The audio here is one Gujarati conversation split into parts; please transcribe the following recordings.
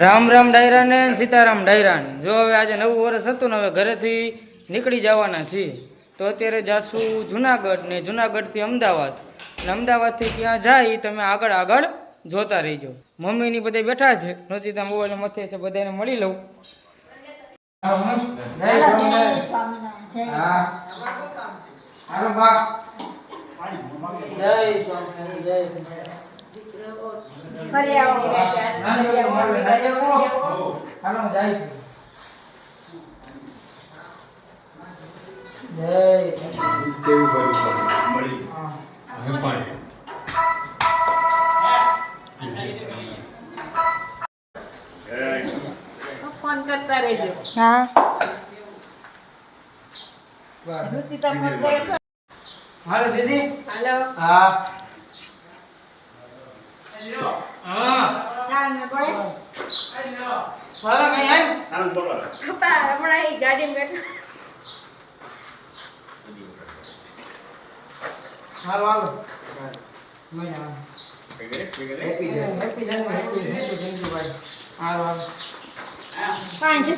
રામ રામ ડાયરા ને સીતારામ ડાયરા જો હવે આજે નવું વર્ષ હતું ને હવે ઘરેથી નીકળી જવાના છીએ. તો અત્યારે જાશું જુનાગઢ ને જુનાગઢથી અમદાવાદ. ને અમદાવાદથી ત્યાં જાય તમે આગળ આગળ જોતા રહીજો. મમ્મીની બધા બેઠા છે. નોચિતા મોબાઈલ મથે છે બધાને મળી લઉં. જય સ્વામિનારાયણ. જય સ્વામિનારાયણ, જય જાય છે. જય. કેવું ભર્યું મળી હા. હવે પાણી ફોન કરતા રહેજો હા. રુચિતા ફોન કરે હાલો દીદી હાલો હા હા ચાલ ને બોલે ચાલો કઈ આય પપ્પા હમણાં અહીં ગાડીમાં હાલો હાલો મજા આવે. હેપી જય હેપી જય હેપી હેપી જય ભાઈ હાલો હાલો પાંચ છે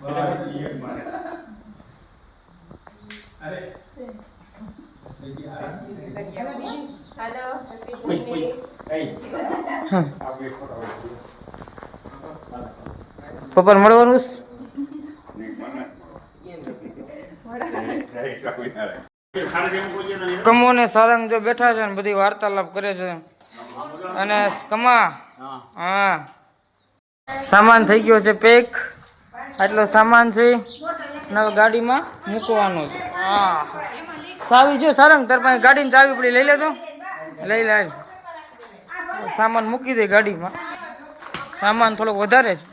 ફરક નહીં નહીં પીરાવો લેવું ભરવાનું કે છે હાલો. હેપી પપ્પા મળવાનું છે? કમો ને સારંગ જો બેઠા છે ને બધી વાર્તાલાપ કરે છે. અને કમા. હા. સામાન થઈ ગયો છે પેક. આટલો સામાન છે. નવ ગાડીમાં મૂકવાનો છે. હા. ચાવી જો સારંગ તાર પાસે ગાડીની ચાવી પડી લઈ લેતો લઈ લે. સામાન મૂકી દે ગાડીમાં. સામાન થોડોક વધારે છે.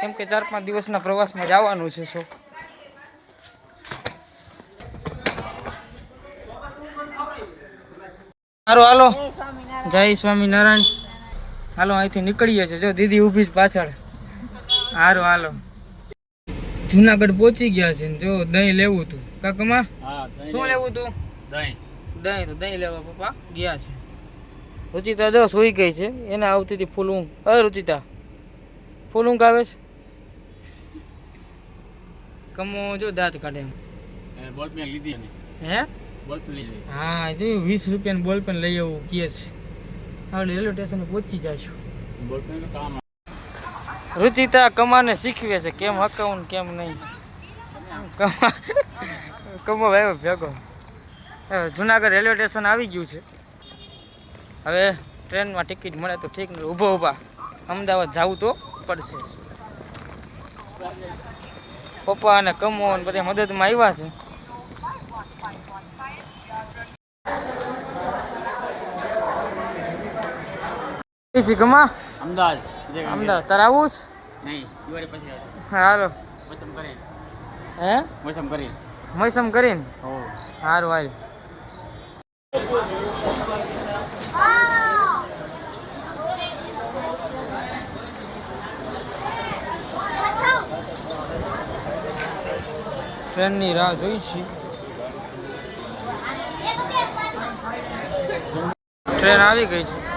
કેમ કે ચાર પાંચ દિવસના પ્રવાસમાં જવાનું છે સો સારું હાલો. જય સ્વામિનારાયણ. હાલો અહીંથી નીકળીએ છીએ. જો દીદી ઊભી જ પાછળ. સારું હાલો. જુનાગઢ પહોંચી ગયા છે ને જો દહીં લેવું હતું. કાકમાં શું લેવું. હતું? દહીં. દહીં તો દહીં લેવા પપ્પા ગયા છે. રુચિતા જો સુઈ ગઈ છે. એને આવતી હતી ફૂલ ઊંઘ અરે રુચિતા ફૂલ ઊંઘ આવે છે? કમો જો દાંત કાઢે બોલ લીધી હે? હા જો વીસ રૂપિયાની બોલ પેન લઈ આવું કહે છે. આપણે રેલવે સ્ટેશને પહોંચી જઈશું રુચિતા કમાને શીખવે છે કેમ હકાવું ને કેમ નહીં. કમા કમો ભાઈ ભેગો. જુનાગઢ રેલવે સ્ટેશન આવી ગયું છે. હવે ટ્રેનમાં ટિકિટ મળે તો ઠીક નહીં ઊભો ઊભા. અમદાવાદ જવું તો પડશે. પપ્પા અને કમો અને બધા મદદમાં આવ્યા છે. કઈ અમદાવાદ. અમદાવાદ. તારે આવું? નહીં દિવાળી પછી હાલો. મોસમ કરી હે? મોસમ કરી મૈસમ કરીને? હો. સારું હાલ ટ્રેનની રાહ જોઈ છે. ટ્રેન આવી ગઈ છે.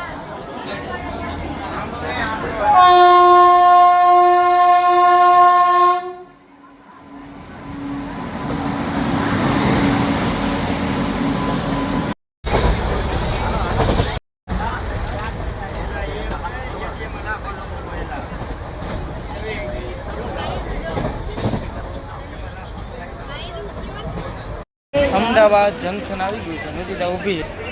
અમદાવાદ જંકશન આવી ગયું છે. ત્યાં ઊભી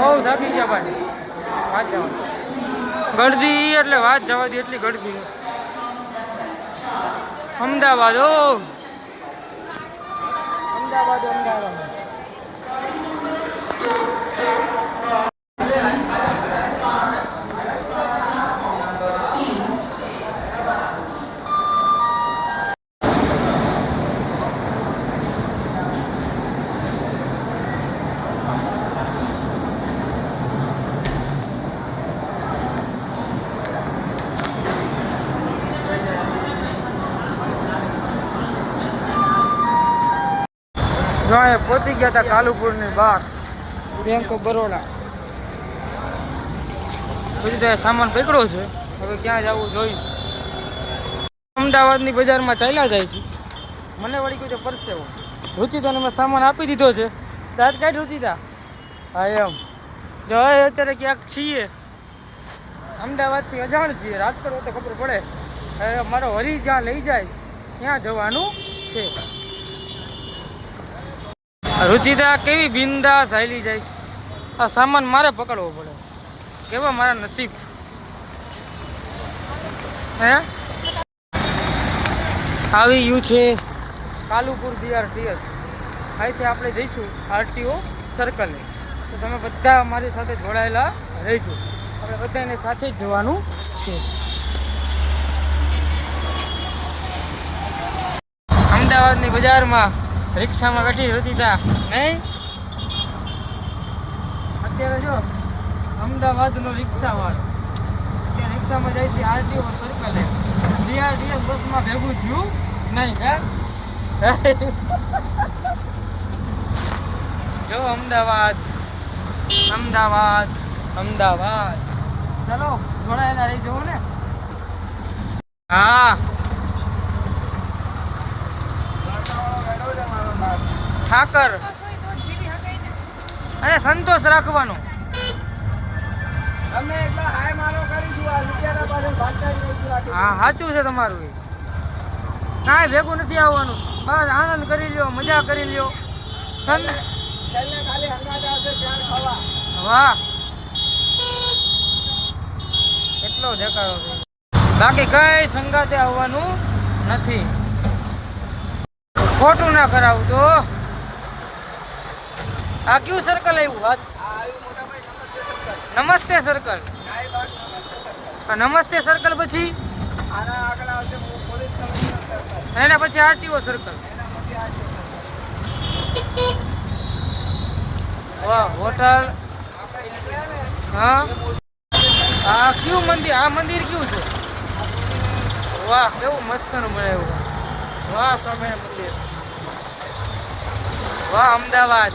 બહુ થાકી ગયા વાત જવા ગળદી એટલે વાત જવા દે એટલી ગળદી. અમદાવાદ, ઓ. અમદાવાદ અમદાવાદ. જો એ પહોંચી ગયા હતા કાલુપુરની બહાર. Bank of Baroda. પછી તો સામાન પકડ્યો છે. હવે ક્યાં જવું જોઈ. અમદાવાદની બજારમાં ચાલ્યા જાય છે. મને વળી કહ્યું તો પરસેવો રુચિતાને મેં સામાન આપી દીધો છે. દાંત કાઢ રુચિતા. હા એમ. જો અત્યારે ક્યાંક છીએ. અમદાવાદથી અજાણ છીએ. રાજકોટ તો ખબર પડે. મારો હરી જ્યાં લઈ જાય ત્યાં જવાનું છે. રુચિતા કેવી બિંદાસ હાલી જાય આ સામાન મારે પકડવો પડે. કેવા મારા નસીબ? હે? આવી ગયું છે કાલુપુર બીઆરટીએસ અહીંથી આપણે જઈશું આરટીઓ સર્કલે તો તમે બધા અમારી સાથે જોડાયેલા રહેજો. આપણે બધાને સાથે જ જવાનું છે. અમદાવાદની બજારમાં રિક્ષામાં બેઠી રચિતા નહીં? અત્યારે જો, અમદાવાદનો રિક્ષાવાળો. ત્યાં રિક્ષામાં જાય છે, આરટીઓ સર્કલે બીઆરટીએસ બસમાં ભેગું થયું? નહીં, હે? જો, અમદાવાદ. અમદાવાદ. અમદાવાદ. ચલો, જોડાયેલા રહી જવું ને. હા. ઠાકર. અને સંતોષ રાખવાનો. હા સાચું છે તમારું કાંઈ ભેગું નથી આવવાનું. બસ આનંદ કરી લ્યો મજા કરી લ્યો. વાહ. કેટલો દેખાડો બાકી કઈ સંગાતે આવવાનું નથી. ખોટું ના કરાવું તો. આ કયું સર્કલ આવ્યું? વાત નમસ્તે સર્કલ નમસ્તે સર્કલ પછી? એના પછી આરટીઓ સર્કલ વાહ, હોટલ. હા? આ કયું મંદિર? આ મંદિર કયું છે? વાહ, કેવું મસ્તનું બનાવ્યું. વાહ, સ્વામિનારાયણ મંદિર. વાહ, અમદાવાદ.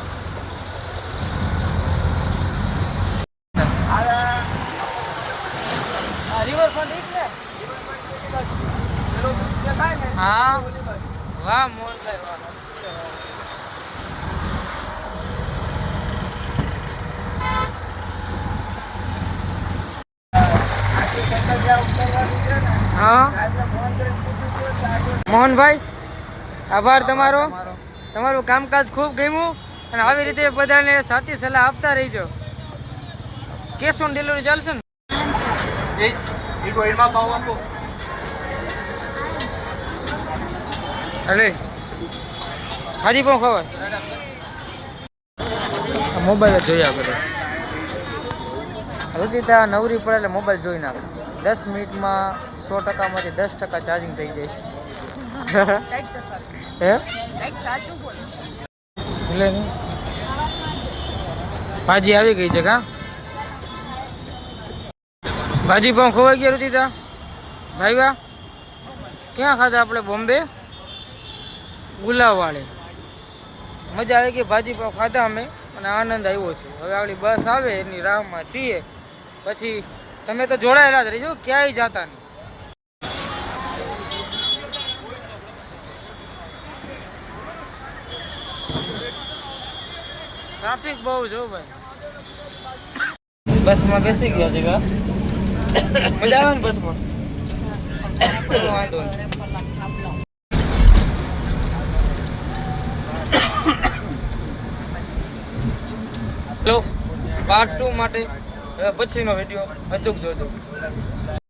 હા? વાહ મોહનભાઈ, આભાર તમારો. તમારું કામકાજ ખૂબ ગમ્યું અને આવી રીતે બધાને સાચી સલાહ આપતા રહીજો. કેશ ઓન ડિલિવરી ચાલશે ને? અરે, હાજી પણ ખબર? મોબાઈલ જોયા કરે રુચિતા નવરી પડે એટલે મોબાઈલ જોઈ નાખે. દસ મિનિટમાં સો ટકામાંથી દસ ટકા ચાર્જિંગ થઈ જાય. હે? એટલે ભાજી આવી ગઈ છે કા? ભાજી પણ ખોવાઈ ગયા રુચિતા ભાઈ ક્યાં ખાધા આપણે બોમ્બે? ગુલાવાળે. મજા આવી ગઈ ભાજી પાવ ખાધા અમે અને આનંદ આવ્યો છે. હવે આપણી બસ આવે એની રાહમાં છીએ. પછી તમે તો જોડાયેલા જ રહીજો ક્યાંય જાતા નહીં. ટ્રાફિક બહુ જો ભાઈ. બસમાં બેસી ગયા છે મજા આવે ને બસમાં? વાંધો નહીં. હેલો પાર્ટ ટુ માટે પછીનો વીડિયો અચૂક જોજો.